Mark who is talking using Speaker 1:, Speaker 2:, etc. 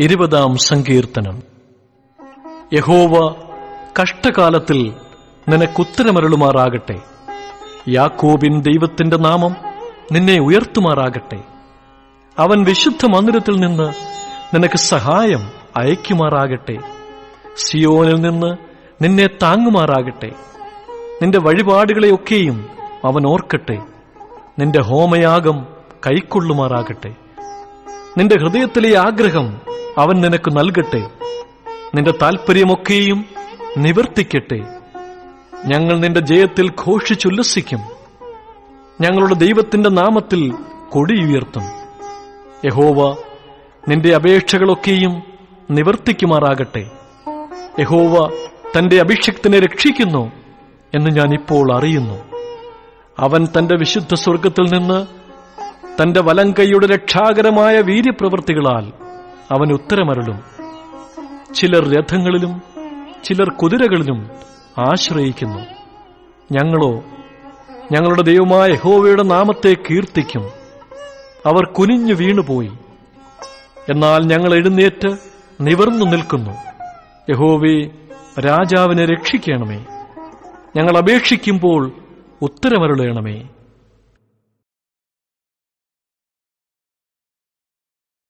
Speaker 1: ഇരുപതാം സങ്കീർത്തനം. യഹോവ കഷ്ടകാലത്തിൽ നിനക്കുത്തരമരുളുമാറാകട്ടെ. യാക്കോബിൻ ദൈവത്തിന്റെ നാമം നിന്നെ ഉയർത്തുമാറാകട്ടെ. അവൻ വിശുദ്ധ മന്ദിരത്തിൽ നിന്ന് നിനക്ക് സഹായം അയക്കുമാറാകട്ടെ സിയോനിൽ നിന്ന് നിന്നെ താങ്ങുമാറാകട്ടെ. നിന്റെ വഴിപാടുകളെയൊക്കെയും അവൻ ഓർക്കട്ടെ. നിന്റെ ഹോമയാഗം കൈക്കൊള്ളുമാറാകട്ടെ. നിന്റെ ഹൃദയത്തിലെ ആഗ്രഹം അവൻ നിനക്ക് നൽകട്ടെ. നിന്റെ താൽപ്പര്യമൊക്കെയും നിവർത്തിക്കട്ടെ. ഞങ്ങൾ നിന്റെ ജയത്തിൽ ഘോഷിച്ചുല്ലസിക്കും. ഞങ്ങളുടെ ദൈവത്തിന്റെ നാമത്തിൽ കൊടിയുയർത്തും യഹോവ നിന്റെ അപേക്ഷകളൊക്കെയും നിവർത്തിക്കുമാറാകട്ടെ. യഹോവ തന്റെ അഭിഷക്തിനെ രക്ഷിക്കുന്നു എന്ന് ഞാൻ ഇപ്പോൾ അറിയുന്നു. അവൻ തന്റെ വിശുദ്ധ സ്വർഗത്തിൽ നിന്ന് തന്റെ വലങ്കൈയുടെ രക്ഷാകരമായ വീര്യപ്രവൃത്തികളാൽ അവൻ ഉത്തരമരുളും. ചിലർ രഥങ്ങളിലും ചിലർ കുതിരകളിലും ആശ്രയിക്കുന്നു. ഞങ്ങളോ ഞങ്ങളുടെ ദൈവമായ ഹോവയുടെ നാമത്തെ കീർത്തിക്കും. അവർ കുനിഞ്ഞു വീണുപോയി. എന്നാൽ ഞങ്ങൾ എഴുന്നേറ്റ് നിവർന്നു നിൽക്കുന്നു. യഹോവേ രാജാവിനെ രക്ഷിക്കണമേ. ഞങ്ങൾ അപേക്ഷിക്കുമ്പോൾ ഉത്തരമരുളയണമേ